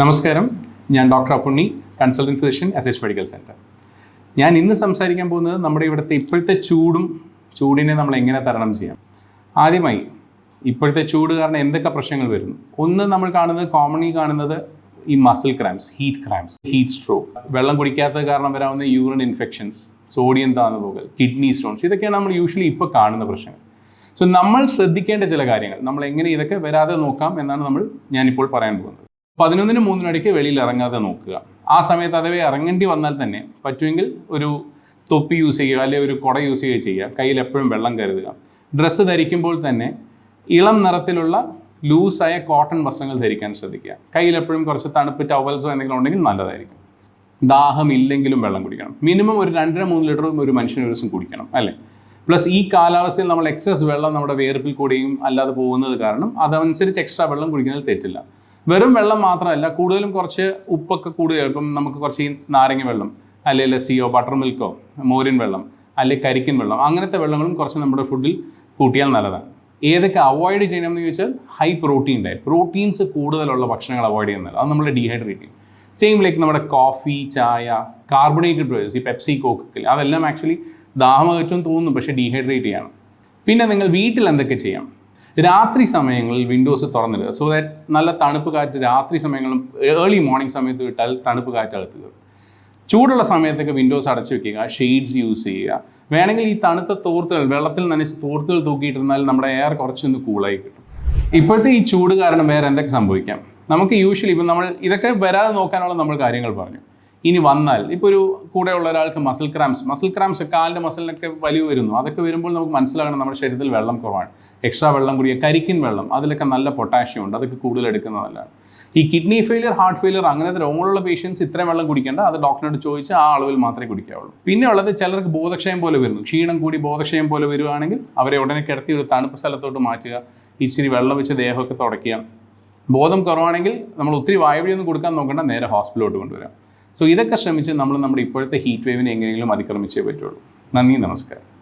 നമസ്കാരം. ഞാൻ doctor Appunni consultant physician S H medical centre ഞാൻ ഇന്ന് സംസാരിക്കാൻ പോകുന്നത് നമ്മുടെ ഇവിടുത്തെ ഇപ്പോഴത്തെ ചൂടും ചൂടിനെ നമ്മൾ എങ്ങനെ തരണം ചെയ്യാം. ആദ്യമായി ഇപ്പോഴത്തെ ചൂട് കാരണം എന്തൊക്കെ പ്രശ്നങ്ങൾ വരുന്നു? ഒന്ന് നമ്മൾ കാണുന്നത് കോമൺലി കാണുന്നത് ഈ muscle cramps heat cramps heat stroke വെള്ളം കുടിക്കാത്തത് കാരണം വരാവുന്ന യൂറിൻ ഇൻഫെക്ഷൻസ് സോഡിയം താന്നു പോകൽ കിഡ്നി സ്റ്റോൺസ് ഇതൊക്കെയാണ് നമ്മൾ യൂഷ്വലി ഇപ്പോൾ കാണുന്ന പ്രശ്നങ്ങൾ. സോ നമ്മൾ ശ്രദ്ധിക്കേണ്ട ചില കാര്യങ്ങൾ നമ്മൾ എങ്ങനെ ഇതൊക്കെ വരാതെ നോക്കാം എന്നാണ് നമ്മൾ ഞാനിപ്പോൾ പറയാൻ പോകുന്നത്. പതിനൊന്നിന് മൂന്നിനും ഇടയ്ക്ക് വെളിയിൽ ഇറങ്ങാതെ നോക്കുക. ആ സമയത്ത് അഥവാ ഇറങ്ങേണ്ടി വന്നാൽ തന്നെ പറ്റുമെങ്കിൽ ഒരു തൊപ്പി യൂസ് ചെയ്യുക അല്ലെങ്കിൽ ഒരു കുട യൂസ് ചെയ്യുക ചെയ്യുക. കയ്യിൽ എപ്പോഴും വെള്ളം കരുതുക. ഡ്രസ്സ് ധരിക്കുമ്പോൾ തന്നെ ഇളം നിറത്തിലുള്ള ലൂസായ കോട്ടൺ വസ്ത്രങ്ങൾ ധരിക്കാൻ ശ്രദ്ധിക്കുക. കയ്യിൽ എപ്പോഴും കുറച്ച് തണുപ്പ് ടവൽസോ എന്തെങ്കിലും ഉണ്ടെങ്കിൽ നല്ലതായിരിക്കും. ദാഹം ഇല്ലെങ്കിലും വെള്ളം കുടിക്കണം. മിനിമം ഒരു രണ്ടര മൂന്ന് ലിറ്റർ ഒരു മനുഷ്യന് ഒരു ദിവസം കുടിക്കണം അല്ലേ? പ്ലസ് ഈ കാലാവസ്ഥയിൽ നമ്മൾ എക്സസ് വെള്ളം നമ്മുടെ വേർപ്പിൽ കൂടിയും അല്ലാതെ പോകുന്നത് കാരണം അതനുസരിച്ച് എക്സ്ട്രാ വെള്ളം കുടിക്കുന്നതിൽ തെറ്റില്ല. വെറും വെള്ളം മാത്രമല്ല കൂടുതലും കുറച്ച് ഉപ്പൊക്കെ കൂടുതൽ ഇപ്പം നമുക്ക് കുറച്ച് നാരങ്ങ വെള്ളം അല്ലെങ്കിൽ ലസ്സിയോ ബട്ടർ മിൽക്കോ മോരിൻ വെള്ളം അല്ലെങ്കിൽ കരിക്കിൻ വെള്ളം അങ്ങനത്തെ വെള്ളങ്ങളും കുറച്ച് നമ്മുടെ ഫുഡിൽ കൂട്ടിയാൽ നല്ലതാണ്. ഏതൊക്കെ അവോയ്ഡ് ചെയ്യണമെന്ന് ചോദിച്ചാൽ ഹൈ പ്രോട്ടീൻ ഡയറ്റ് പ്രോട്ടീൻസ് കൂടുതലുള്ള ഭക്ഷണങ്ങൾ അവോയ്ഡ് ചെയ്യുന്നില്ല അത് നമ്മൾ ഡീഹൈഡ്രേറ്റ് ചെയ്യും. സെയിം ലൈക്ക് നമ്മുടെ കോഫി ചായ കാർബണേറ്റഡ് ഡ്രിങ്ക്സ് ഈ പെപ്സി കോക്കിൽ അതെല്ലാം ആക്ച്വലി ദാഹമകറ്റം തോന്നുന്നു പക്ഷേ ഡീഹൈഡ്രേറ്റ് ചെയ്യണം. പിന്നെ നിങ്ങൾ വീട്ടിൽ എന്തൊക്കെ ചെയ്യാം? രാത്രി സമയങ്ങളിൽ വിൻഡോസ് തുറന്നിടുക. സോ ദാറ്റ് നല്ല തണുപ്പ് കാറ്റ് രാത്രി സമയങ്ങളും ഏർലി മോർണിംഗ് സമയത്ത് വിട്ടാൽ തണുപ്പ് കാറ്റ് അകത്ത് കയറും. ചൂടുള്ള സമയത്തൊക്കെ വിൻഡോസ് അടച്ചു വെക്കുക ഷെയ്ഡ്സ് യൂസ് ചെയ്യുക. വേണമെങ്കിൽ ഈ തണുത്ത തോർത്തുകൾ വെള്ളത്തിൽ നനച്ച് തോർത്തുകൾ തൂക്കിയിട്ടിരുന്നാൽ നമ്മുടെ എയർ കുറച്ചൊന്ന് കൂളായി കിട്ടും. ഇപ്പോഴത്തെ ഈ ചൂട് കാരണം വേറെ എന്തൊക്കെ സംഭവിക്കാം? നമുക്ക് യൂഷ്വലി ഇപ്പം നമ്മൾ ഇതൊക്കെ വരാതെ നോക്കാനുള്ള നമ്മൾ കാര്യങ്ങൾ പറഞ്ഞു. ഇനി വന്നാൽ ഇപ്പോൾ ഒരു കൂടെയുള്ള ഒരാൾക്ക് മസിൽ ക്രാംസ് മസിൽ ക്രാംസ് കാലിന്റെ മസിലിനൊക്കെ വലിയ വരുന്നു. അതൊക്കെ വരുമ്പോൾ നമുക്ക് മനസ്സിലാകണം നമ്മുടെ ശരീരത്തിൽ വെള്ളം കുറവാണ്. എക്സ്ട്രാ വെള്ളം കുടിക്കുക കരിക്കിൻ വെള്ളം അതിലൊക്കെ നല്ല പൊട്ടാഷ്യം ഉണ്ട് അതൊക്കെ കൂടുതൽ എടുക്കുന്നതല്ലാണ് ഈ കിഡ്നി ഫെയിലിയർ ഹാർട്ട് ഫെയിലിയർ അങ്ങനത്തെ രോഗങ്ങളുള്ള പേഷ്യൻസ് ഇത്രയും വെള്ളം കുടിക്കേണ്ട അത് ഡോക്ടറിനോട് ചോദിച്ച് ആ അളവിൽ മാത്രമേ കുടിക്കാവുള്ളൂ. പിന്നെ ഉള്ളത് ചിലർക്ക് ബോധക്ഷയം പോലെ വരുന്നു. ക്ഷീണം കൂടി ബോധക്ഷയം പോലെ വരുവാണെങ്കിൽ അവരെ ഉടനെ കിടത്തി ഒരു തണുപ്പ് സ്ഥലത്തോട്ട് മാറ്റുക ഇച്ചിരി വെള്ളം വെച്ച് ദേഹമൊക്കെ തുടയ്ക്കുക. ബോധം കുറവാണെങ്കിൽ നമ്മൾ ഒത്തിരി വായുവഴിയൊന്നും കൊടുക്കാൻ നോക്കേണ്ട നേരെ ഹോസ്പിറ്റലിലോട്ട് കൊണ്ടുവരാം. സോ ഇതൊക്കെ ശ്രമിച്ച് നമ്മൾ നമ്മുടെ ഇപ്പോഴത്തെ ഹീറ്റ് വേവിനെ എങ്ങനെയെങ്കിലും അതിക്രമിച്ചേ പറ്റുള്ളൂ. നന്ദി നമസ്കാരം.